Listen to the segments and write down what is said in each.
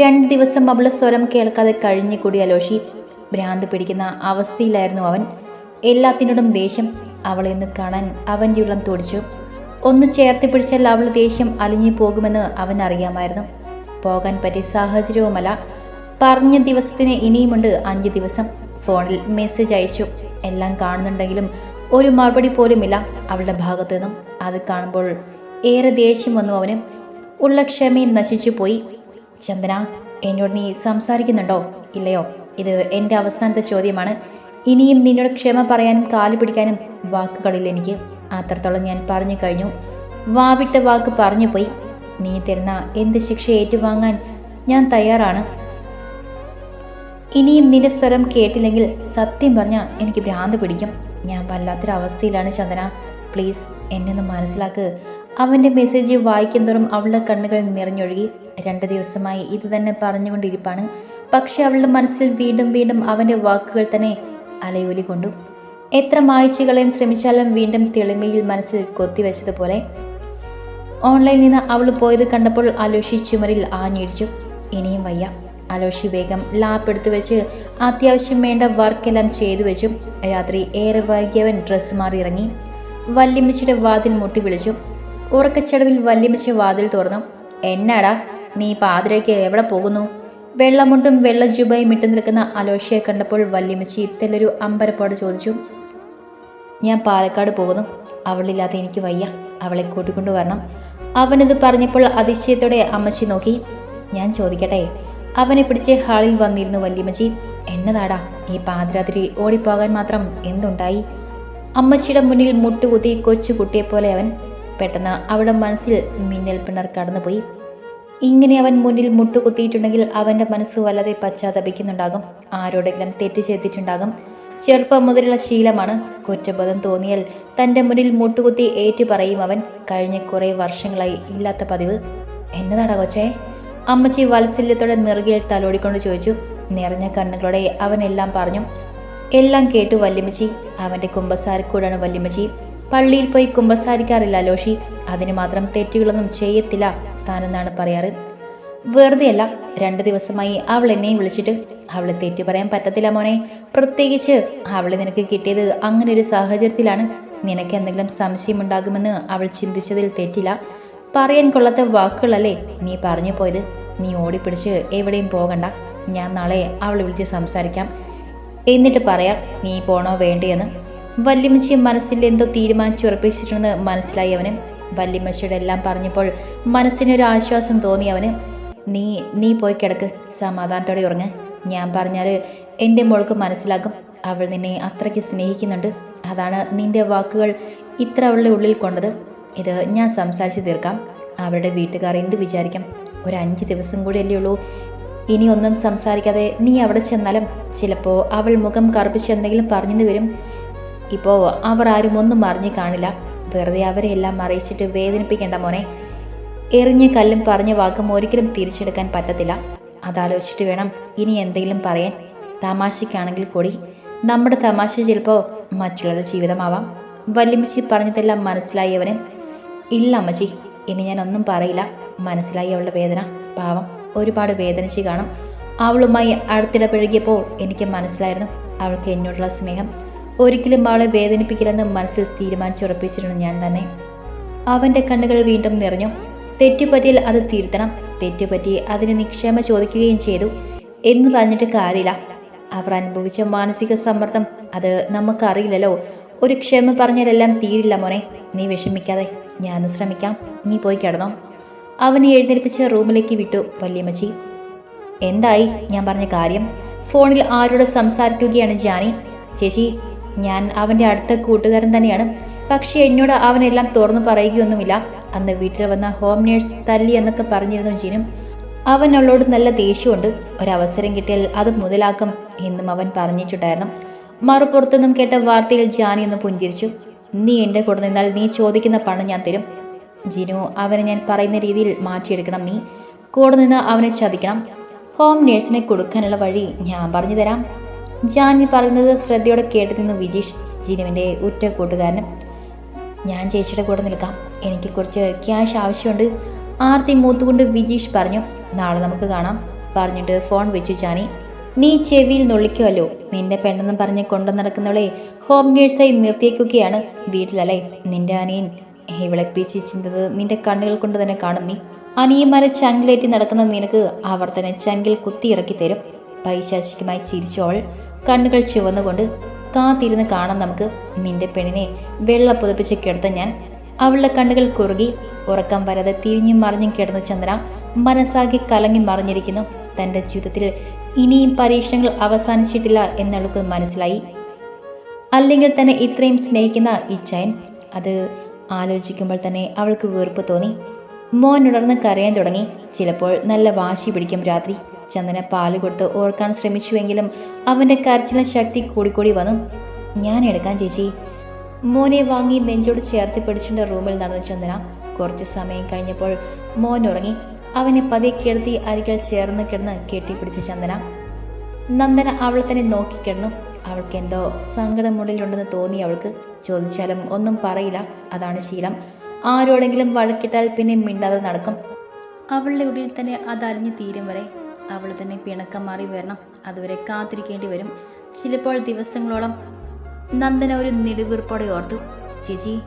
രണ്ട് ദിവസം അവളെ സ്വരം കേൾക്കാതെ കഴിഞ്ഞു കൂടി അലോഷി. ഭ്രാന്ത് പിടിക്കുന്ന അവസ്ഥയിലായിരുന്നു അവൻ. എല്ലാത്തിനോടും ദേഷ്യം. അവളെ ഒന്ന് കാണാൻ അവന്റെ ഉള്ളം തുടിച്ചു. ഒന്ന് ചേർത്ത് പിടിച്ചാൽ അവൾ ദേഷ്യം അലിഞ്ഞു പോകുമെന്ന് അവൻ അറിയാമായിരുന്നു. പോകാൻ പറ്റിയ സാഹചര്യവുമല്ല. പറഞ്ഞ ദിവസത്തിന് ഇനിയുമുണ്ട് അഞ്ച് ദിവസം. ഫോണിൽ മെസ്സേജ് അയച്ചു. എല്ലാം കാണുന്നുണ്ടെങ്കിലും ഒരു മറുപടി പോലുമില്ല അവളുടെ ഭാഗത്തു നിന്നും അത് കാണുമ്പോൾ ഏറെ ദേഷ്യം വന്നു അവന്. ഉള്ള ക്ഷമയും നശിച്ചു പോയി. ചന്ദന എന്നോട് നീ സംസാരിക്കുന്നുണ്ടോ? ഇല്ലയോ? ഇത് എന്റെ അവസാനത്തെ ചോദ്യമാണ്. ഇനിയും നിന്നോട് ക്ഷമ പറയാനും കാൽ പിടിക്കാനും വാക്കുകളില്ല എനിക്ക്. അത്രത്തോളം ഞാൻ പറഞ്ഞു കഴിഞ്ഞു. വാവിട്ട വാക്ക് പറഞ്ഞു പോയി. നീ തരുന്ന എന്ത് ശിക്ഷ ഏറ്റുവാങ്ങാൻ ഞാൻ തയ്യാറാണ്. ഇനിയും നിന്റെ സ്വരം കേട്ടില്ലെങ്കിൽ സത്യം പറഞ്ഞാൽ എനിക്ക് ഭ്രാന്ത് പിടിക്കും. ഞാൻ വല്ലാത്തൊരവസ്ഥയിലാണ് ചന്ദന. പ്ലീസ് എന്നെ ഒന്ന് മനസ്സിലാക്ക്. അവന്റെ മെസ്സേജ് വായിക്കും തോറും അവളുടെ കണ്ണുകൾ നിറഞ്ഞൊഴുകി രണ്ട് ദിവസമായി ഇത് തന്നെ പറഞ്ഞുകൊണ്ടിരിപ്പാണ്. പക്ഷെ അവളുടെ മനസ്സിൽ വീണ്ടും വീണ്ടും അവന്റെ വാക്കുകൾ തന്നെ അലയൊലി കൊണ്ടു. എത്ര മായ്ച്ചു ശ്രമിച്ചാലും വീണ്ടും തെളിമയിൽ മനസ്സിൽ കൊത്തിവെച്ചതുപോലെ ഓൺലൈനിൽ നിന്ന് അവൾ പോയത് കണ്ടപ്പോൾ അലോഷി ചുമരിൽ ആഞ്ഞിടിച്ചു. ഇനിയും വയ്യ. അലോഷി വേഗം ലാപ്പ് എടുത്തു വെച്ച് അത്യാവശ്യം വേണ്ട വർക്കെല്ലാം ചെയ്തു വെച്ചു. രാത്രി ഏറെ വൈകിയവൻ ഡ്രസ്സ് മാറി ഇറങ്ങി. വല്യമ്മച്ചിയുടെ വാതിൽ മുട്ടി വിളിച്ചു. ഉറക്കച്ചടവിൽ വല്യമ്മച്ച വാതിൽ തുറന്നു. എന്നാടാ നീ പാതിരയ്ക്ക് എവിടെ പോകുന്നു? വെള്ളമുണ്ടും വെള്ള ജുബയും ഇട്ടു നിൽക്കുന്ന അലോഷയെ കണ്ടപ്പോൾ വല്യമ്മച്ചി ഇത്തലൊരു അമ്പരപ്പോടെ ചോദിച്ചു ഞാൻ പാലക്കാട് പോകുന്നു. അവളില്ലാതെ എനിക്ക് വയ്യ. അവളെ കൂട്ടിക്കൊണ്ടു വരണം. അവനിത് പറഞ്ഞപ്പോൾ അതിശയത്തോടെ അമ്മച്ചി നോക്കി ഞാൻ ചോദിക്കട്ടെ. അവനെ പിടിച്ച് ഹാളിൽ വന്നിരുന്നു വല്യമ്മച്ചി. എന്നതാടാ ഈ പാതിരാത്രി ഓടിപ്പോകാൻ മാത്രം എന്തുണ്ടായി? അമ്മച്ചിയുടെ മുന്നിൽ മുട്ടുകുത്തി കൊച്ചുകുട്ടിയെപ്പോലെ അവൻ പെട്ടെന്ന് അവളുടെ മനസ്സിൽ മിന്നൽ പിണർ കടന്നുപോയി. ഇങ്ങനെ അവൻ മുന്നിൽ മുട്ടുകുത്തിയിട്ടുണ്ടെങ്കിൽ അവന്റെ മനസ്സ് വല്ലാതെ പശ്ചാത്തപിക്കുന്നുണ്ടാകും. ആരോടെങ്കിലും തെറ്റ് ചെയ്തിട്ടുണ്ടാകും. ചെറുപ്പം മുതലുള്ള ശീലമാണ് കുറ്റബോധം തോന്നിയാൽ തന്റെ മുന്നിൽ മുട്ടുകുത്തി ഏറ്റു പറയും അവൻ കഴിഞ്ഞ കുറേ വർഷങ്ങളായി ഇല്ലാത്ത പതിവ്. എന്നതാടാ കൊച്ചേ? അമ്മച്ചി വാത്സല്യത്തോടെ നെറുകയിൽ തലോടിക്കൊണ്ട് ചോദിച്ചു. നിറഞ്ഞ കണ്ണുകളോടെ അവനെല്ലാം പറഞ്ഞു. എല്ലാം കേട്ടു വല്യമ്മച്ചി. അവന്റെ കുമ്പസാരക്കൂടാണ് വല്യമ്മച്ചി. പള്ളിയിൽ പോയി കുമ്പസാരിക്കാറില്ല ലോഷി. അതിന് മാത്രം തെറ്റുകളൊന്നും ചെയ്യത്തില്ല താനെന്നാണ് പറയാറ്. വെറുതെയല്ല രണ്ട് ദിവസമായി അവൾ എന്നെയും വിളിച്ചിട്ട് അവളെ തെറ്റു പറയാൻ പറ്റത്തില്ല മോനെ. പ്രത്യേകിച്ച് അവളെ നിനക്ക് കിട്ടിയത് അങ്ങനെ ഒരു സാഹചര്യത്തിലാണ്. നിനക്ക് എന്തെങ്കിലും സംശയമുണ്ടാകുമെന്ന് അവൾ ചിന്തിച്ചതിൽ തെറ്റില്ല. പറയാൻ കൊള്ളാത്ത വാക്കുകളല്ലേ നീ പറഞ്ഞു പോയത്. നീ ഓടിപ്പിടിച്ച് എവിടെയും പോകണ്ട. ഞാൻ നാളെ അവളെ വിളിച്ച് സംസാരിക്കാം. എന്നിട്ട് പറയാം നീ പോണോ വേണ്ടയെന്ന് വല്യമ്മച്ചി മനസ്സിൽ എന്തോ തീരുമാനിച്ചുറപ്പിച്ചിട്ടുണ്ടെന്ന് മനസ്സിലായി അവന്. വല്യമ്മച്ചിയുടെ എല്ലാം പറഞ്ഞപ്പോൾ മനസ്സിനൊരു ആശ്വാസം തോന്നി അവന്. നീ നീ പോയി കിടക്ക്. സമാധാനത്തോടെ ഉറങ്ങ്. ഞാൻ പറഞ്ഞാൽ എന്റെ മോൾക്ക് മനസ്സിലാകും. അവൾ നിന്നെ അത്രയ്ക്ക് സ്നേഹിക്കുന്നുണ്ട്. അതാണ് നിന്റെ വാക്കുകൾ ഇത്ര അവളുടെ ഉള്ളിൽ കൊണ്ടത്. ഇത് ഞാൻ സംസാരിച്ച് തീർക്കാം. അവളുടെ വീട്ടുകാർ എന്ത് വിചാരിക്കാം? ഒരു അഞ്ച് ദിവസം കൂടി അല്ലേ ഉള്ളൂ. ഇനി ഒന്നും സംസാരിക്കാതെ നീ അവിടെ ചെന്നാലും ചിലപ്പോൾ അവൾ മുഖം കറുപ്പിച്ച് എന്തെങ്കിലും പറഞ്ഞെന്ന് വരും. ഇപ്പോൾ അവർ ആരും ഒന്നും അറിഞ്ഞു കാണില്ല. വെറുതെ അവരെ എല്ലാം അറിയിച്ചിട്ട് വേദനിപ്പിക്കേണ്ട മോനെ. എറിഞ്ഞ കല്ലും പറഞ്ഞ വാക്കും ഒരിക്കലും തിരിച്ചെടുക്കാൻ പറ്റത്തില്ല. അതാലോചിച്ചിട്ട് വേണം ഇനി എന്തെങ്കിലും പറയാൻ. തമാശയ്ക്കാണെങ്കിൽ കൂടി. നമ്മുടെ തമാശ ചിലപ്പോൾ മറ്റുള്ളവരുടെ ജീവിതമാവാം. വല്യമ്മച്ചി പറഞ്ഞതെല്ലാം മനസ്സിലായി അവന് ഇല്ല അമ്മച്ചി ഇനി ഞാൻ ഒന്നും പറയില്ല. മനസ്സിലായി അവളുടെ വേദന. പാവം ഒരുപാട് വേദനിച്ച് കാണും. അവളുമായി അടുത്തിടപഴകിയപ്പോൾ എനിക്ക് മനസ്സിലായിരുന്നു. അവൾക്ക് എന്നോടുള്ള സ്നേഹം ഒരിക്കലും അവളെ വേദനിപ്പിക്കില്ലെന്ന് മനസ്സിൽ തീരുമാനിച്ചുറപ്പിച്ചിരുന്നു ഞാൻ തന്നെ. അവന്റെ കണ്ണുകൾ വീണ്ടും നിറഞ്ഞു. തെറ്റുപറ്റിയാൽ അത് തിരുത്തണം. തെറ്റുപറ്റി അതിന് നിക്ഷേമ ചോദിക്കുകയും ചെയ്തു എന്ന് പറഞ്ഞിട്ട് കാര്യമില്ല. അവർ അനുഭവിച്ച മാനസിക സമ്മർദ്ദം അത് നമുക്കറിയില്ലല്ലോ. ഒരു ക്ഷമ പറഞ്ഞാലെല്ലാം തീരില്ല മോനെ. നീ വിഷമിക്കാതെ. ഞാൻ ശ്രമിക്കാം. നീ പോയി കിടന്നോ. അവൻ എഴുന്നേൽപ്പിച്ച് റൂമിലേക്ക് വിട്ടു വല്യമ്മച്ചി. എന്തായി? ഞാൻ പറഞ്ഞ കാര്യം. ഫോണിൽ ആരോട് സംസാരിക്കുകയാണ് ജാനി. ചേച്ചി ഞാൻ അവന്റെ അടുത്ത കൂട്ടുകാരൻ തന്നെയാണ്. പക്ഷേ എന്നോട് അവനെല്ലാം തുറന്നു പറയുകയൊന്നുമില്ല. അന്ന് വീട്ടിൽ വന്ന ഹോം നേഴ്സ് തല്ലി എന്നൊക്കെ പറഞ്ഞിരുന്നു ജീനും. അവൻ അവളോട് നല്ല ദേഷ്യമുണ്ട്. ഒരവസരം കിട്ടിയാൽ അത് മുതലാക്കും എന്നും അവൻ പറഞ്ഞിട്ടുണ്ടായിരുന്നു. മറുപുറത്തുനിന്നും കേട്ട വാർത്തയിൽ ജാനി ഒന്ന് പുഞ്ചിരിച്ചു. നീ എന്റെ കൂടെ നിന്നാൽ നീ ചോദിക്കുന്ന പണം ഞാൻ തരും. ജിനു അവനെ ഞാൻ പറയുന്ന രീതിയിൽ മാറ്റിയെടുക്കണം നീ. കൂടെ നിന്ന് അവനെ ചതിക്കണം. ഹോം നേഴ്സിനെ കൊടുക്കാനുള്ള വഴി ഞാൻ പറഞ്ഞു തരാം. ജാനി പറയുന്നത് ശ്രദ്ധയോടെ കേട്ടു നിന്നു വിജീഷ് ജിനുവിന്റെ ഉറ്റ കൂട്ടുകാരനും ഞാൻ ചേച്ചിയുടെ കൂടെ നിൽക്കാം. എനിക്ക് കുറച്ച് ക്യാഷ് ആവശ്യമുണ്ട്. ആർത്തി മൂത്തുകൊണ്ട് വിജീഷ് പറഞ്ഞു നാളെ നമുക്ക് കാണാം. പറഞ്ഞിട്ട് ഫോൺ വെച്ചു ജാനി. നീ ചെവിയിൽ നുള്ളിക്കുമല്ലോ നിന്റെ പെണ്ണെന്ന് പറഞ്ഞ് കൊണ്ടു നടക്കുന്നവളെ ഹോം നേഴ്സായി നിർത്തിയേക്കുകയാണ് വീട്ടിലല്ലേ? നിന്റെ അനിയൻ ഇവളെ പിച്ചിച്ചിരുന്നത് നിന്റെ കണ്ണുകൾ കൊണ്ട് തന്നെ കാണും നീ. അനിയന്മാരെ ചങ്കിലേറ്റി നടക്കുന്ന നിനക്ക് അവർ തന്നെ ചങ്കിൽ കുത്തി ഇറക്കി തരും. പൈശാചികമായി ചിരിച്ചോൾ കണ്ണുകൾ ചുവന്നുകൊണ്ട് കാത്തിരുന്ന് കാണാം നമുക്ക് നിന്റെ പെണ്ണിനെ വെള്ള പുതപ്പിച്ച് കിടത്ത ഞാൻ. അവളുടെ കണ്ണുകൾ കുറുകി ഉറക്കം വരാതെ തിരിഞ്ഞും മറിഞ്ഞും കിടന്നു ചന്ദ്ര മനസ്സാകെ കലങ്ങി മറിഞ്ഞിരിക്കുന്നു. തന്റെ ജീവിതത്തിൽ ഇനിയും പരീക്ഷണങ്ങൾ അവസാനിച്ചിട്ടില്ല എന്നവൾക്ക് മനസ്സിലായി. അല്ലെങ്കിൽ തന്നെ ഇത്രയും സ്നേഹിക്കുന്ന ഇച്ചായൻ അത് ആലോചിക്കുമ്പോൾ തന്നെ അവൾക്ക് വെറുപ്പ് തോന്നി. മോൻ ഉണർന്ന് കരയാൻ തുടങ്ങി. ചിലപ്പോൾ നല്ല വാശി പിടിക്കും രാത്രി. ചന്ദന പാൽ കൊടുത്ത് ഓർക്കാൻ ശ്രമിച്ചുവെങ്കിലും അവന്റെ കരച്ചിലിന് ശക്തി കൂടിക്കൂടി വന്നു. ഞാൻ എടുക്കാൻ ചേച്ചി. മോനെ വാങ്ങി നെഞ്ചോട് ചേർത്ത് പിടിച്ചുകൊണ്ട് റൂമിൽ നടന്നു ചന്ദന. കുറച്ച് സമയം കഴിഞ്ഞപ്പോൾ മോൻ ഉറങ്ങി. അവനെ പതിയെ കിടത്തി അരികൾ ചേർന്ന് കിടന്ന് കെട്ടിപ്പിടിച്ചു ചന്ദന. നന്ദന അവൾ തന്നെ നോക്കിക്കിടന്നു അവൾക്ക് എന്തോ സങ്കടമുള്ളിലുണ്ടെന്ന് തോന്നി അവൾക്ക്. ചോദിച്ചാലും ഒന്നും പറയില്ല. അതാണ് ശീലം. ആരോടെങ്കിലും വഴക്കിട്ടാൽ പിന്നെ മിണ്ടാതെ നടക്കും. അവളുടെ ഉള്ളിൽ തന്നെ അത് തീരും വരെ. അവൾ തന്നെ പിണക്കം മാറി വരണം. അതുവരെ കാത്തിരിക്കേണ്ടി വരും. ചിലപ്പോൾ ദിവസങ്ങളോളം നന്ദന ഒരു നെടുവീർപ്പോടെ ഓർത്തു. ചേച്ചി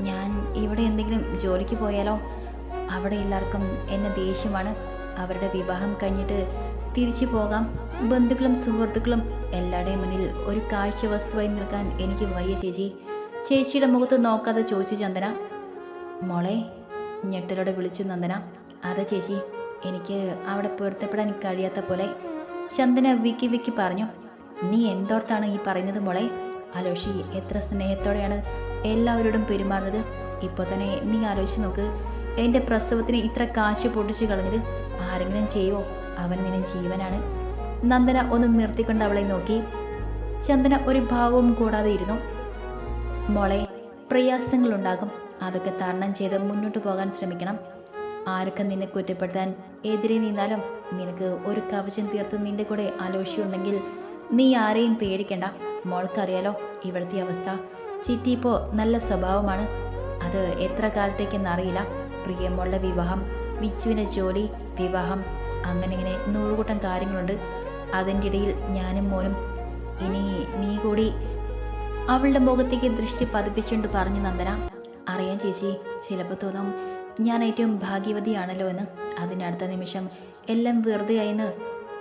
ഞാൻ ഇവിടെ എന്തെങ്കിലും ജോലിക്ക് പോയാലോ? അവിടെ എല്ലാവർക്കും എന്നെ ദേഷ്യമാണ്. അവരുടെ വിവാഹം കഴിഞ്ഞിട്ട് തിരിച്ചു പോകാം. ബന്ധുക്കളും സുഹൃത്തുക്കളും എല്ലാവരുടെയും മുന്നിൽ ഒരു കാഴ്ച വസ്തുവായി നിൽക്കാൻ എനിക്ക് വയ്യ ചേച്ചി. ചേച്ചിയുടെ മുഖത്ത് നോക്കാതെ ചോദിച്ചു ചന്ദന മോളെ ഞെട്ടലോടെ വിളിച്ചു നന്ദന അതെ ചേച്ചി. എനിക്ക് അവിടെ പൊരുത്തപ്പെടാൻ കഴിയാത്ത പോലെ ചന്ദന വിക്കി വിക്കി പറഞ്ഞു നീ എന്തോർത്താണ് ഈ പറയുന്നത് മോളെ? അലോഷി എത്ര സ്നേഹത്തോടെയാണ് എല്ലാവരോടും പെരുമാറുന്നത്. ഇപ്പോൾ തന്നെ നീ ആലോചിച്ച് നോക്ക് എന്റെ പ്രസവത്തിന് ഇത്ര കാശ് പൊട്ടിച്ച് കളഞ്ഞത് ആരെങ്കിലും ചെയ്യുമോ അവൻ നിന്നെ ജീവനാണ്. നന്ദന ഒന്ന് നിർത്തിക്കൊണ്ട് അവളെ നോക്കി. ചന്ദന ഒരു ഭാവവും കൂടാതെ ഇരുന്നു. മോളെ പ്രയാസങ്ങളുണ്ടാകും. അതൊക്കെ തരണം ചെയ്ത് മുന്നോട്ട് പോകാൻ ശ്രമിക്കണം. ആരൊക്കെ നിന്നെ കുറ്റപ്പെടുത്താൻ എതിരെ നിന്നാലും നിനക്ക് ഒരു കവചം തീർത്ത് നിന്റെ കൂടെ ആലോചിച്ചുണ്ടെങ്കിൽ നീ ആരെയും പേടിക്കണ്ട. മോൾക്കറിയാലോ ഇവിടുത്തെ അവസ്ഥ. ചിറ്റി ഇപ്പോൾ നല്ല സ്വഭാവമാണ്. അത് എത്ര കാലത്തേക്കെന്നറിയില്ല പ്രിയമോളുടെ വിവാഹം വിച്ചുവിന്റെ ജോലി വിവാഹം അങ്ങനെ ഇങ്ങനെ നൂറുകൂട്ടം കാര്യങ്ങളുണ്ട്. അതിന്റെ ഇടയിൽ ഞാനും മോനും ഇനി നീ കൂടി അവളുടെ മുഖത്തേക്ക് ദൃഷ്ടി പതിപ്പിച്ചുകൊണ്ട് പറഞ്ഞു നന്ദന. അറിയാം ചേച്ചി ചിലപ്പോൾ തോന്നും ഞാൻ ഏറ്റവും ഭാഗ്യവതിയാണല്ലോ എന്ന്. അതിനടുത്ത നിമിഷം എല്ലാം വെറുതെയായെന്ന്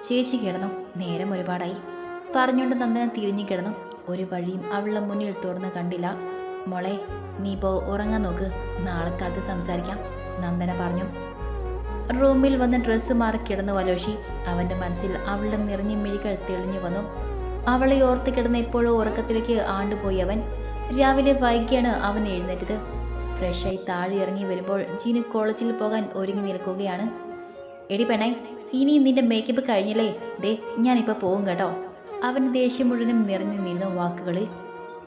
ചേച്ചി കിടന്നു. നേരം ഒരുപാടായി. പറഞ്ഞുകൊണ്ട് നന്ദന തിരിഞ്ഞു കിടന്നു. ഒരു വഴിയും അവളുടെ മുന്നിൽ തുറന്ന് കണ്ടില്ല. മോളെ നീ ഇപ്പോൾ ഉറങ്ങാൻ നോക്ക്. നാളെ കാലത്ത് സംസാരിക്കാം നന്ദന പറഞ്ഞു. റൂമിൽ വന്ന് ഡ്രസ്സ് മാറി കിടന്നു വലോഷി അവന്റെ മനസ്സിൽ അവളുടെ നിറഞ്ഞ മിഴികൾ തെളിഞ്ഞു വന്നു. അവളെ ഓർത്ത് കിടന്ന് എപ്പോഴോ ഉറക്കത്തിലേക്ക് ആണ്ടുപോയി അവൻ. രാവിലെ വൈകിയാണ് അവൻ എഴുന്നേറ്റത്. ഫ്രഷായി താഴെ ഇറങ്ങി വരുമ്പോൾ ജീനു കോളേജിൽ പോകാൻ ഒരുങ്ങി നിൽക്കുകയാണ്. എടി പെണൈ ഇനി നിന്റെ മേക്കപ്പ് കഴിഞ്ഞില്ലേ? ദേ ഞാനിപ്പോൾ പോകും കേട്ടോ. അവൻ ദേഷ്യം മുഴുവനും നിറഞ്ഞു നിന്നു വാക്കുകളിൽ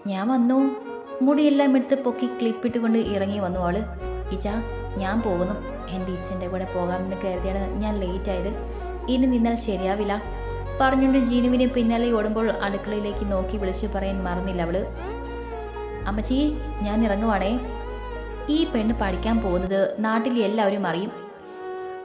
ഞാൻ വന്നു. മുടിയെല്ലാം എടുത്ത് പൊക്കി ക്ലിപ്പിട്ടുകൊണ്ട് ഇറങ്ങി വന്നു ആൾ ഇച്ച ഞാൻ പോകുന്നു. എന്റെ ഇച്ചന്റെ കൂടെ പോകാമെന്ന് കരുതിയാണ് ഞാൻ ലേറ്റ് ആയത്. ഇനി നിന്നാൽ ശരിയാവില്ല. പറഞ്ഞുകൊണ്ട് ജീനുവിനെ പിന്നാലെ ഓടുമ്പോൾ അടുക്കളയിലേക്ക് നോക്കി വിളിച്ചു പറയാൻ മറന്നില്ല അവൾ. അമ്മച്ചി ഞാൻ ഇറങ്ങുവാണേ. ഈ പെണ്ണ് പഠിക്കാൻ പോകുന്നത് നാട്ടിൽ എല്ലാവരും അറിയും.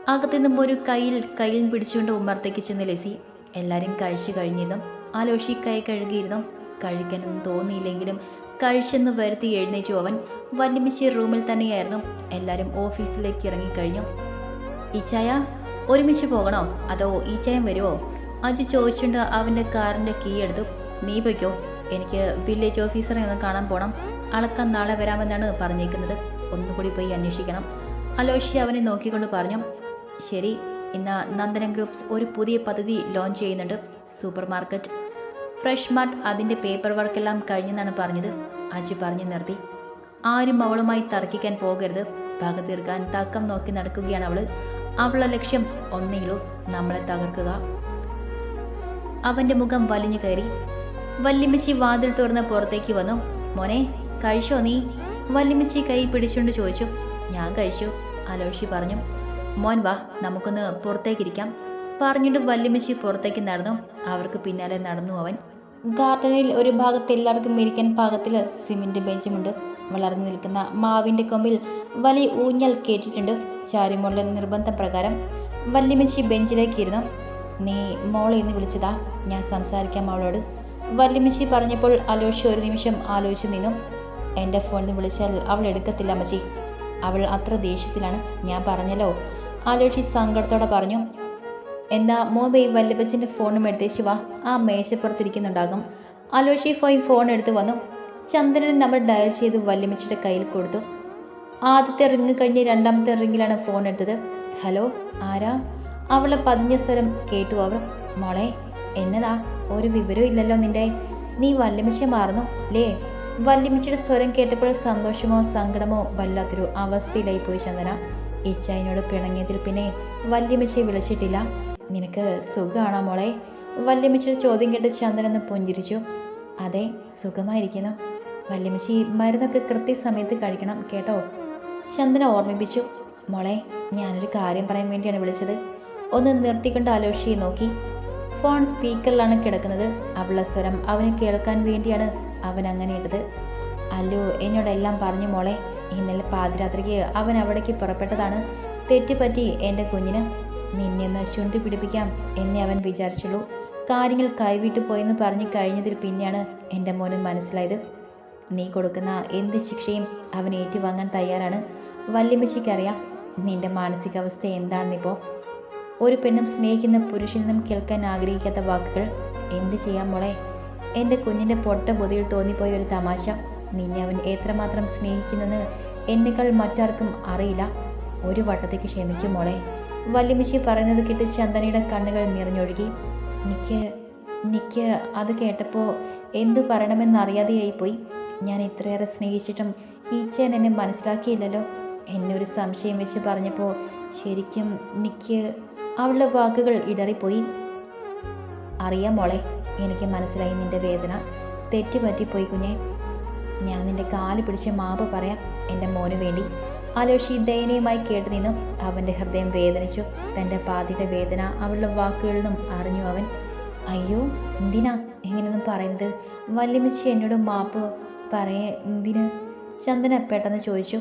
അകത്തുനിന്നും ഒരു കയ്യിൽ കയ്യിൽ പിടിച്ചുകൊണ്ട് ഉമ്മർത്തേക്ക് ചെന്ന് ലസി എല്ലാവരും കഴിച്ചു കഴിഞ്ഞിരുന്നു. ആലോഷി കൈ കഴുകിയിരുന്നു. കഴിക്കാനൊന്നും തോന്നിയില്ലെങ്കിലും കഴിച്ചെന്ന് വരുത്തി എഴുന്നേറ്റു അവൻ. വല്യമിശി റൂമിൽ തന്നെയായിരുന്നു. എല്ലാവരും ഓഫീസിലേക്ക് ഇറങ്ങിക്കഴിഞ്ഞു. ഈച്ചായ ഒരുമിച്ച് പോകണോ? അതോ ഈച്ചായം വരുമോ അത് ചോദിച്ചുകൊണ്ട് അവന്റെ കാറിന്റെ കീ എടുത്തു. നീ പൊയ്ക്കോ. എനിക്ക് വില്ലേജ് ഓഫീസറെ ഒന്ന് കാണാൻ പോകണം അളക്കാൻ നാളെ വരാമെന്നാണ് പറഞ്ഞേക്കുന്നത്. ഒന്നുകൂടി പോയി അന്വേഷിക്കണം. അലോഷി അവനെ നോക്കിക്കൊണ്ട് പറഞ്ഞു ശരി ഇന്ന് നന്ദനം ഗ്രൂപ്പ്സ് ഒരു പുതിയ പദ്ധതി ലോഞ്ച് ചെയ്യുന്നുണ്ട് സൂപ്പർ മാർക്കറ്റ് ഫ്രഷ് മാർട്ട് അതിന്റെ പേപ്പർ വർക്കെല്ലാം കഴിഞ്ഞെന്നാണ് പറഞ്ഞത്. അജു പറഞ്ഞു നിർത്തി ആരും അവളുമായി തർക്കിക്കാൻ പോകരുത്. പക തീർക്കാൻ തക്കം നോക്കി നടക്കുകയാണ് അവൾ അവളുടെ ലക്ഷ്യം ഒന്നേയുള്ളൂ നമ്മളെ തകർക്കുക. അവന്റെ മുഖം വലിഞ്ഞു കയറി. വല്യമ്മച്ചി വാതിൽ തുറന്ന് പുറത്തേക്ക് വന്നു. മോനെ കഴിച്ചോ നീ? വല്യമ്മച്ചി കൈ പിടിച്ചുകൊണ്ട് ചോദിച്ചു. ഞാൻ കഴിച്ചു അലോഷി പറഞ്ഞു. മോൻ വാ നമുക്കൊന്ന് പുറത്തേക്കിരിക്കാം പറഞ്ഞിട്ട് വല്യമ്മച്ചി പുറത്തേക്ക് നടന്നു. അവർക്ക് പിന്നാലെ നടന്നു അവൻ. ഗാർഡനിൽ ഒരു ഭാഗത്ത് എല്ലാവർക്കും ഇരിക്കാൻ പാകത്തിൽ സിമെന്റ് ബെഞ്ചുമുണ്ട്. വളർന്നു നിൽക്കുന്ന മാവിന്റെ കൊമ്പിൽ വലിയ ഊഞ്ഞൽ കേട്ടിട്ടുണ്ട്. ചാരിമോളുടെ നിർബന്ധ പ്രകാരം വല്യമ്മച്ചി ബെഞ്ചിലേക്ക് ഇരുന്നു. നീ മോളെ എന്ന് വിളിച്ചതാ. ഞാൻ സംസാരിക്കാം അവളോട്. വല്യമ്മച്ചി പറഞ്ഞപ്പോൾ അലോഷി ഒരു നിമിഷം ആലോചിച്ചു നിന്നു. എന്റെ ഫോണിൽ വിളിച്ചാൽ അവൾ എടുക്കത്തില്ല അമ്മച്ചി. അവൾ അത്ര ദേഷ്യത്തിലാണ്. ഞാൻ പറഞ്ഞല്ലോ. ആലോചി സങ്കടത്തോടെ പറഞ്ഞു. എന്നാ മോബൈ വല്യപ്പച്ചന്റെ ഫോണും എടുത്തേച്ച് വാ. ആ മേശപ്പുറത്തിരിക്കുന്നുണ്ടാകും. അലോഷി ഫോയി ഫോൺ എടുത്ത് വന്നു. ചന്ദ്രന്റെ നമ്പർ ഡയൽ ചെയ്ത് വല്യമ്മച്ചിയുടെ കയ്യിൽ കൊടുത്തു. ആദ്യത്തെ റിങ് കഴിഞ്ഞ് രണ്ടാമത്തെ റിങ്ങിലാണ് ഫോൺ എടുത്തത്. ഹലോ ആരാ? അവളെ പതിഞ്ഞ സ്വരം കേട്ടു അവർ. മോളെ എന്നതാ? ഒരു വിവരവും ഇല്ലല്ലോ നിന്റെ. നീ വല്യമിച്ച മാറുന്നു? ലേ വല്യമിച്ചയുടെ സ്വരം കേട്ടപ്പോൾ സന്തോഷമോ സങ്കടമോ വല്ലാത്തൊരു അവസ്ഥയിലായി പോയി ചന്ദന. ഇച്ചായനോട് പിണങ്ങിയതിൽ പിന്നെ വല്യമിച്ചയെ വിളിച്ചിട്ടില്ല. നിനക്ക് സുഖമാണോ മോളെ? വല്യമിച്ചയുടെ ചോദ്യം കേട്ട് ചന്ദനെന്ന് പുഞ്ചിരിച്ചു. അതെ സുഖമായിരിക്കുന്നു. വല്യമിച്ചി മരുന്നൊക്കെ കൃത്യസമയത്ത് കഴിക്കണം കേട്ടോ. ചന്ദന ഓർമ്മിപ്പിച്ചു. മോളെ ഞാനൊരു കാര്യം പറയാൻ വേണ്ടിയാണ് വിളിച്ചത്. ഒന്ന് നിർത്തിക്കൊണ്ട് ആലോചിച്ച് നോക്കി. ഫോൺ സ്പീക്കറിലാണ് കിടക്കുന്നത്. അവളുടെ സ്വരം അവന് കേൾക്കാൻ വേണ്ടിയാണ് അവൻ അങ്ങനെ ഇട്ടത്. അല്ലോ എന്നോടെല്ലാം പറഞ്ഞു മോളെ. ഇന്നലെ പാതിരാത്രിക്ക് അവൻ അവിടേക്ക് പുറപ്പെട്ടതാണ്. തെറ്റുപറ്റി എന്റെ കുഞ്ഞിന് നിന്നെ ഒന്ന് ചുണ്ടി പിടിപ്പിക്കാം എന്നേ അവൻ വിചാരിച്ചുള്ളൂ. കാര്യങ്ങൾ കൈവിട്ടു പോയെന്ന് പറഞ്ഞു കഴിഞ്ഞതിൽ പിന്നെയാണ് എന്റെ മോന് മനസ്സിലായത്. നീ കൊടുക്കുന്ന എന്ത് ശിക്ഷയും അവൻ ഏറ്റുവാങ്ങാൻ തയ്യാറാണ്. വല്യമ്മച്ചിക്കറിയാം നിന്റെ മാനസികാവസ്ഥ എന്താണെന്നിപ്പോൾ ഒരു പെണ്ണും സ്നേഹിക്കുന്ന പുരുഷനും കേൾക്കാൻ ആഗ്രഹിക്കാത്ത വാക്കുകൾ. എന്ത് ചെയ്യാം മോളെ? എന്റെ കുഞ്ഞിന്റെ പൊട്ട ബുദ്ധിയിൽ തോന്നിപ്പോയ ഒരു തമാശ. നിന്നെ അവൻ എത്രമാത്രം സ്നേഹിക്കുന്നെന്ന് എന്നെക്കാൾ മറ്റാർക്കും അറിയില്ല. ഒരു വട്ടത്തേക്ക് ക്ഷമിക്കും മോളെ. വല്യമിശി പറയുന്നത് കേട്ട് ചന്ദനയുടെ കണ്ണുകൾ നിറഞ്ഞൊഴുകി. നിക്ക് നിക്ക് അത് കേട്ടപ്പോൾ എന്ത് പറയണമെന്നറിയാതെയായിപ്പോയി. ഞാൻ ഇത്രയേറെ സ്നേഹിച്ചിട്ടും ഈച്ചൻ എന്നെ മനസ്സിലാക്കിയില്ലല്ലോ. എന്നെ ഒരു സംശയം വെച്ച് പറഞ്ഞപ്പോൾ ശരിക്കും നിക്ക് അവളുടെ വാക്കുകൾ ഇടറിപ്പോയി. അറിയാം മോളെ എനിക്ക് മനസ്സിലായി നിന്റെ വേദന. തെറ്റുപറ്റിപ്പോയി കുഞ്ഞെ. ഞാൻ നിന്റെ കാൽ പിടിച്ച് മാപ്പ് പറയാം എന്റെ മോന് വേണ്ടി. ആലോഷി ദയനീയമായി കേട്ടു നിന്നും അവന്റെ ഹൃദയം വേദനിച്ചു. തന്റെ പാതിയുടെ വേദന അവളുടെ വാക്കുകളിൽ നിന്നും അറിഞ്ഞു അവൻ. അയ്യോ എന്തിനാ? എങ്ങനെയൊന്നും പറയുന്നത്? വല്യമിച്ച് എന്നോട് മാപ്പ് പറയേ എന്തിന്? ചന്ദന പെട്ടെന്ന് ചോദിച്ചു.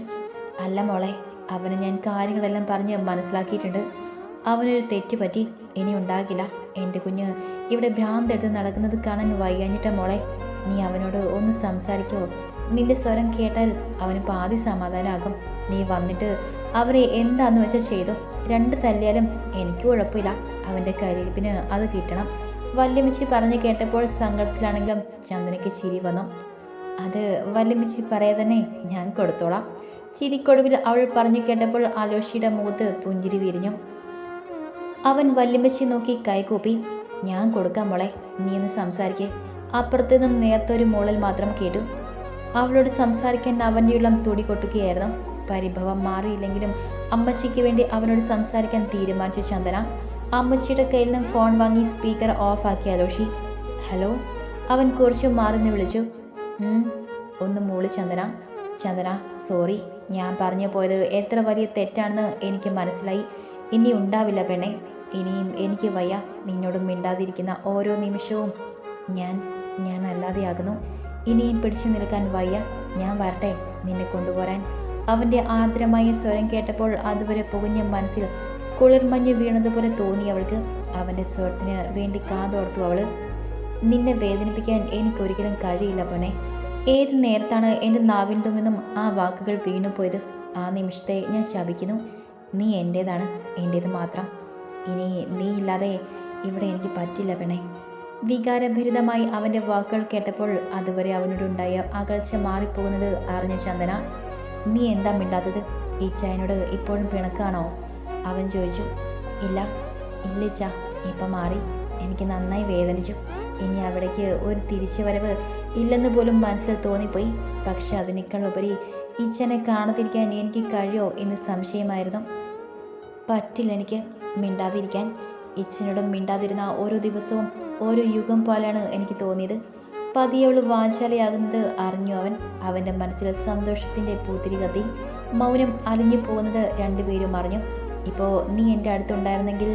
അല്ല മോളെ അവന് ഞാൻ കാര്യങ്ങളെല്ലാം പറഞ്ഞ് മനസ്സിലാക്കിയിട്ടുണ്ട്. അവനൊരു തെറ്റ് പറ്റി ഇനി ഉണ്ടാകില്ല. എന്റെ കുഞ്ഞ് ഇവിടെ ഭ്രാന്തെടുത്ത് നടക്കുന്നത് കാണാൻ വൈകാഞ്ഞിട്ട മോളെ. നീ അവനോട് ഒന്ന് സംസാരിക്കോ. നിന്റെ സ്വരം കേട്ടാൽ അവന് പാതി സമാധാനമാകും നീ വന്നിട്ട് അവരെ എന്താന്ന് വെച്ചാൽ ചെയ്തു. രണ്ട് തല്ലിയാലും എനിക്ക് കുഴപ്പമില്ല. അവന്റെ കരിപ്പിന് അത് കിട്ടണം. വല്യമിച്ചി പറഞ്ഞു കേട്ടപ്പോൾ സങ്കടത്തിലാണെങ്കിലും ചന്ദനയ്ക്ക് ചിരി വന്നു. അത് വല്യമിച്ചി പറയാ തന്നെ ഞാൻ കൊടുത്തോളാം. ചിരിക്കൊടുവിൽ അവൾ പറഞ്ഞു കേട്ടപ്പോൾ ആലോഷിയുടെ മുഖത്ത് പുഞ്ചിരി വിരിഞ്ഞു. അവൻ വല്യമ്മച്ചി നോക്കി കൈകൂപ്പി. ഞാൻ കൊടുക്കാം മോളെ നീ ഒന്ന് സംസാരിക്കേ. അപ്പുറത്തുനിന്നും നേരത്തൊരു മൂളൽ മാത്രം കേട്ടു. അവളോട് സംസാരിക്കാൻ അവന്റെ ഉള്ളം തുടി കൊട്ടുകയായിരുന്നു. പരിഭവം മാറിയില്ലെങ്കിലും അമ്മച്ചിക്ക് വേണ്ടി അവനോട് സംസാരിക്കാൻ തീരുമാനിച്ച ചന്ദന. അമ്മച്ചിയുടെ കയ്യിൽ നിന്നും ഫോൺ വാങ്ങി സ്പീക്കർ ഓഫാക്കി അലോഷി. ഹലോ? അവൻ കുറച്ചു മാറിന്ന് വിളിച്ചു. ഒന്ന് മൂളി ചന്ദന. ചന്ദന സോറി ഞാൻ പറഞ്ഞു പോയത് എത്ര വലിയ തെറ്റാണെന്ന് എനിക്ക് മനസ്സിലായി. ഇനി ഉണ്ടാവില്ല പെണ്ണെ. ഇനിയും എനിക്ക് വയ്യ. നിന്നോടും മിണ്ടാതിരിക്കുന്ന ഓരോ നിമിഷവും ഞാൻ ഞാൻ അല്ലാതെയാകുന്നു. ഇനിയും പിടിച്ചു നിൽക്കാൻ വയ്യ. ഞാൻ വരട്ടെ നിന്നെ കൊണ്ടുപോരാൻ അവന്റെ ആർദ്രമായ സ്വരം കേട്ടപ്പോൾ അതുവരെ പുകഞ്ഞ മനസ്സിൽ കുളിർമഞ്ഞ് വീണതുപോലെ തോന്നി അവൾക്ക്. അവന്റെ സ്വരത്തിന് വേണ്ടി കാതോർത്തു അവൾ നിന്നെ വേദനിപ്പിക്കാൻ എനിക്കൊരിക്കലും കഴിയില്ല പോനെ ഏത് നേരത്താണ് എന്റെ നാവിൻ തുമ്മെന്നും ആ വാക്കുകൾ വീണുപോയത്? ആ നിമിഷത്തെ ഞാൻ ശപിക്കുന്നു. നീ എന്റേതാണ് എന്റേത് മാത്രം. ഇനി നീ ഇല്ലാതെ ഇവിടെ എനിക്ക് പറ്റില്ല പെണേ വികാരഭരിതമായി അവന്റെ വാക്കുകൾ കേട്ടപ്പോൾ അതുവരെ അവനോടുണ്ടായ അകൽച്ച മാറിപ്പോകുന്നത് അറിഞ്ഞ ചന്ദന നീ എന്താ മിണ്ടാത്തത്? ഈ ചായനോട് ഇപ്പോഴും പിണക്കാണോ? അവൻ ചോദിച്ചു ഇല്ല ഇല്ലിച്ച ഇപ്പം മാറി. എനിക്ക് നന്നായി വേദനിച്ചു. ഇനി അവിടേക്ക് ഒരു തിരിച്ചു വരവ് ഇല്ലെന്ന് പോലും മനസ്സിൽ തോന്നിപ്പോയി. പക്ഷെ അതിനേക്കാൾ ഉപരി ഇച്ചനെ കാണാതിരിക്കാൻ എനിക്ക് കഴിയോ എന്ന് സംശയമായിരുന്നു. പറ്റില്ല എനിക്ക്. മിണ്ടാതിരിക്കാൻ ഇച്ചനോടും മിണ്ടാതിരുന്ന ഓരോ ദിവസവും ഓരോ യുഗം പോലെയാണ് എനിക്ക് തോന്നിയത്. പതിയെ അവൾ വാചാലയാകുന്നത് അറിഞ്ഞു അവൻ. അവന്റെ മനസ്സിൽ സന്തോഷത്തിന്റെ പൂത്തിരി കത്തി മൗനം അലിഞ്ഞു പോകുന്നത് രണ്ടുപേരും അറിഞ്ഞു. ഇപ്പോൾ നീ എന്റെ അടുത്തുണ്ടായിരുന്നെങ്കിൽ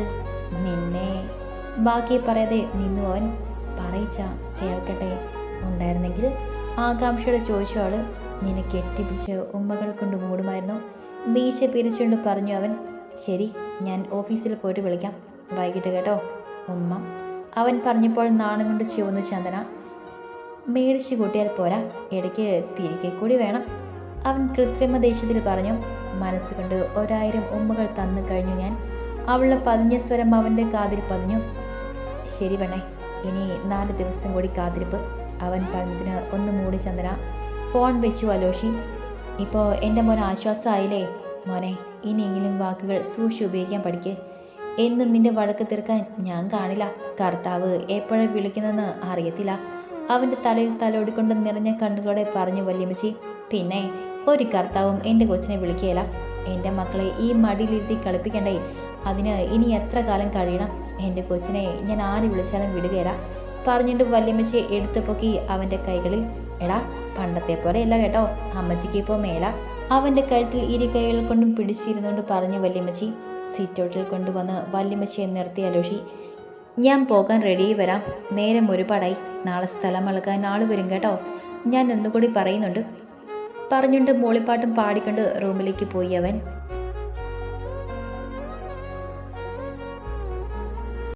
നിന്നെ. ബാക്കി പറയാതെ നിന്നു അവൻ. പറയിച്ച കേൾക്കട്ടെ. ഉണ്ടായിരുന്നെങ്കിൽ ആകാംക്ഷയോടെ ചോദിച്ചു ആൾ നിന്നെ കെട്ടിപ്പിടിച്ച് ഉമ്മകൾ കൊണ്ട് മൂടുമായിരുന്നു. മീശ പിരിച്ചുകൊണ്ട് പറഞ്ഞു അവൻ. ശരി ഞാൻ ഓഫീസിൽ പോയിട്ട് വിളിക്കാം. വൈകിട്ട് കേട്ടോ. ഉമ്മ. അവൻ പറഞ്ഞപ്പോൾ നാണം കൊണ്ട് ചുവന്ന് ചന്ദന. മേടിച്ചു കൂട്ടിയാൽ പോരാ. ഇടയ്ക്ക് തിരികെ കൂടി വേണം. അവൻ കൃത്രിമ ദേഷ്യത്തിൽ പറഞ്ഞു മനസ്സുകൊണ്ട് ഒരായിരം ഉമ്മകൾ തന്നു കഴിഞ്ഞു ഞാൻ. അവളുടെ പതിഞ്ഞ സ്വരം അവന്റെ കാതിൽ പതിഞ്ഞു. ശരി വേണേ ഇനി നാല് ദിവസം കൂടി കാത്തിരിപ്പ്. അവൻ പറഞ്ഞതിന് ഒന്ന് മൂടി ചന്ദന. ഫോൺ വെച്ചു അലോഷി. ഇപ്പോൾ എന്റെ മോൻ ആശ്വാസമായില്ലേ? മോനെ ഇനിയെങ്കിലും വാക്കുകൾ സൂക്ഷിച്ച് ഉപയോഗിക്കാൻ പഠിക്കേ. എന്നും നിന്റെ വഴക്ക് തീർക്കാൻ ഞാൻ കാണില്ല. കർത്താവ് എപ്പോഴാണ് വിളിക്കുന്നതെന്ന് അറിയത്തില്ല. അവന്റെ തലയിൽ തലോടിക്കൊണ്ട് നിറഞ്ഞ കണ്ണുകളോടെ പറഞ്ഞു വല്യമ്മച്ചി പിന്നെ ഒരു കർത്താവും എന്റെ കൊച്ചിനെ വിളിക്കുകയില്ല എന്റെ മക്കളെ ഈ മടിയിലിരുത്തി കളിപ്പിക്കണ്ടേ? അതിന് ഇനി എത്ര കാലം കഴിയണം? എന്റെ കൊച്ചിനെ ഞാൻ ആര് വിളിച്ചാലും വിടുകയില്ല പറഞ്ഞിട്ട് വല്യമ്മച്ചി എടുത്തു പൊക്കി അവന്റെ കൈകളിൽ. എടാ പണ്ടത്തെ പോലെയല്ല കേട്ടോ. അമ്മച്ചിക്ക് ഇപ്പോൾ മേല. അവന്റെ കഴുത്തിൽ ഇരു കൈകൾ കൊണ്ടും പിടിച്ചിരുന്നുകൊണ്ട് പറഞ്ഞു വല്യമ്മച്ചി സീറ്റോട്ടിൽ കൊണ്ടുവന്ന് വല്യമ്മച്ചിയെ നിർത്തി അലോഷി. ഞാൻ പോകാൻ റെഡി വരാം. നേരം ഒരുപാടായി. നാളെ സ്ഥലം അളക്കാൻ ആൾ വരും കേട്ടോ. ഞാൻ ഒന്നുകൂടി പറയുന്നുണ്ട്. പറഞ്ഞുകൊണ്ട് മോളിപ്പാട്ടും പാടിക്കൊണ്ട് റൂമിലേക്ക് പോയി അവൻ.